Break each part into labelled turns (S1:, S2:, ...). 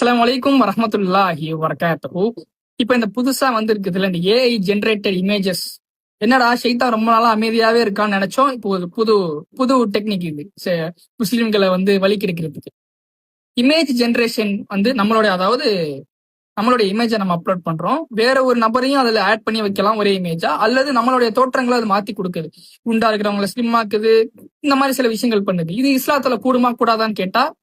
S1: அஸ்லாம் வலைக்கும் வரமத்துல்லாஹி வரகாத்தூ இப்போ இந்த புதுசா வந்திருக்குதுல இந்த ஏஐ ஜென்ரேட்டட் இமேஜஸ் என்னடா ஷைத்தான் ரொம்ப நாளா அமைதியாவே இருக்கான்னு நினைச்சோம். இப்போ ஒரு புது புது டெக்னிக் இது. சே- முஸ்லிம்களை வந்து வழி கிடைக்கிறதுக்கு இமேஜ் ஜென்ரேஷன் வந்து நம்மளுடைய அதாவது நம்மளுடைய இமேஜை நம்ம அப்லோட் பண்றோம். வேற ஒரு நபரையும் அதுல ஆட் பண்ணி வைக்கலாம் ஒரே இமேஜா அல்லது நம்மளுடைய தோற்றங்களை அது மாத்தி கொடுக்குது. குண்டா இருக்கிறவங்களை ஸ்லிம் ஆக்குது. இந்த மாதிரி சில விஷயங்கள் பண்ணுது. இது இஸ்லாத்துல கூடுமா கூடாதான்னு கேட்டா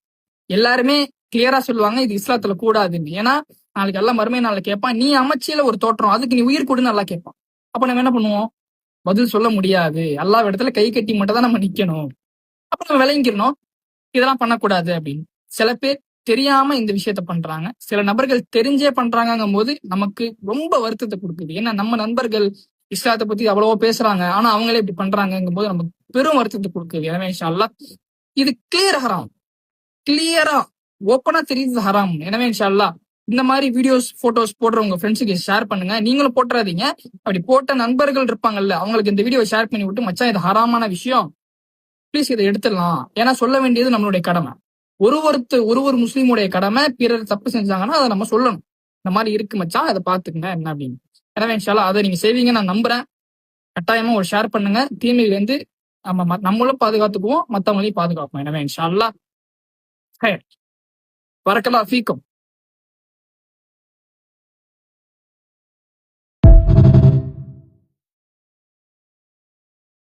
S1: எல்லாருமே கிளியரா சொல்லுவாங்க இது இஸ்லாத்துல கூடாதுன்னு. ஏன்னா நாளைக்கு எல்லாம் மறுமை நாள கேட்பான் நீ அமைச்சியில ஒரு தோற்றம் அதுக்கு நீ உயிர் கொடுன்னு நல்லா கேட்பான் அப்ப நம்ம என்ன பண்ணுவோம்? பதில் சொல்ல முடியாது. எல்லா இடத்துல கை கட்டி மட்டும் தான் நம்ம நிக்கணும். அப்ப நம்ம விளங்கிக்கணும் இதெல்லாம் பண்ணக்கூடாது அப்படின்னு. சில பேர் தெரியாம இந்த விஷயத்த பண்றாங்க. சில நபர்கள் தெரிஞ்சே பண்றாங்கங்கும் போது நமக்கு ரொம்ப வருத்தத்தை கொடுக்குது. ஏன்னா நம்ம நண்பர்கள் இஸ்லாத்தை பத்தி அவ்வளவோ பேசுறாங்க. ஆனா அவங்களே இப்படி பண்றாங்கங்கும் போது நமக்கு பெரும் வருத்தத்தை கொடுக்குது. எனவே இன்ஷா இது கிளியர் ஹராம் கிளியரா ஓப்பனா தெரியுது ஹராம். எனவே இன்ஷால்லா இந்த மாதிரி வீடியோஸ் போட்டோஸ் போடுற உங்க ஃப்ரெண்ட்ஸுக்கு ஷேர் பண்ணுங்க. நீங்களும் போட்டுறாதீங்க. அப்படி போட்ட நண்பர்கள் இருப்பாங்கல்ல அவங்களுக்கு இந்த வீடியோ ஷேர் பண்ணி விட்டு மச்சான் இது ஹராமான விஷயம். ப்ளீஸ் இதை எடுத்துடலாம். ஏன்னா சொல்ல வேண்டியது நம்மளுடைய கடமை. ஒரு ஒருத்தர் ஒரு ஒரு முஸ்லீமுடைய கடமை பிறர் தப்பு செஞ்சாங்கன்னா அதை நம்ம சொல்லணும். இந்த மாதிரி இருக்கு மச்சான் அதை பாத்துக்கங்க என்ன அப்படின்னு. எனவே இன்ஷால்லா அதை நீங்க செய்வீங்க நான் நம்புறேன். கட்டாயமா ஒரு ஷேர் பண்ணுங்க. தீமையிலேருந்து நம்ம நம்மளும் பாதுகாத்துக்குவோம் மற்றவங்களையும் பாதுகாப்போம். எனவே இன்ஷால்லா அல்லாஹ் பறக்கலாம் ஃபீக்கும்